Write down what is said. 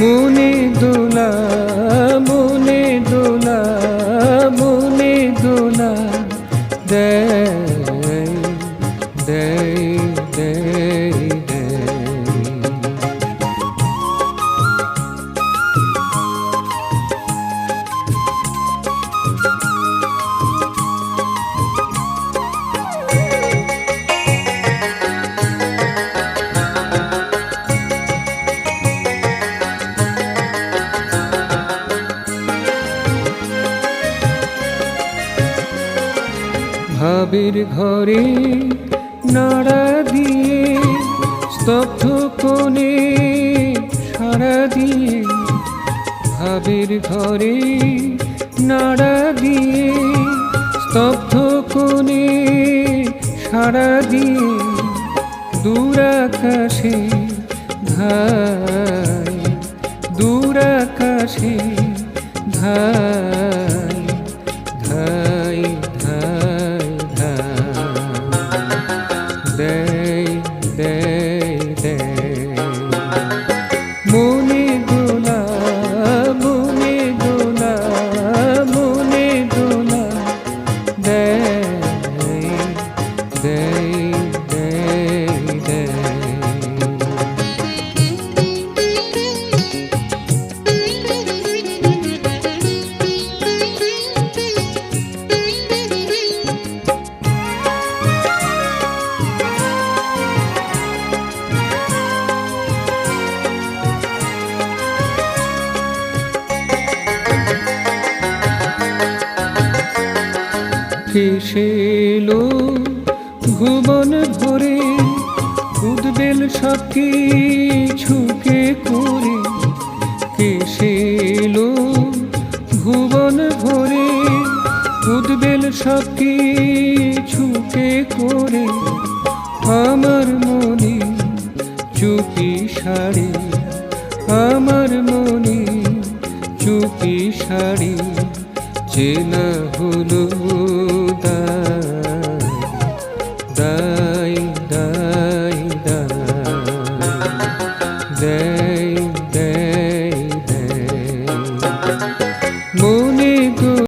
মনে দোলা মনে দোলা মনে দোলা দেয় ভাবের ঘরে নাড়া দিয়ে, স্তব্ধ কোণে সাড়া দিয়ে, ভাবের ঘরে নাড়া দিয়ে, স্তব্ধ কোণে সাড়া দিয়ে, দূর আকাশে ধাই দূর মনে কেসেলো ভুবন ভরে উদ্বেল সব কিছুকে করে? কেসেলো ভুবন ভরে উদ্বেল সব কিছুকে করে? আমার মনে চুপি সারে আমার মনে চুপি সারে চেনা there.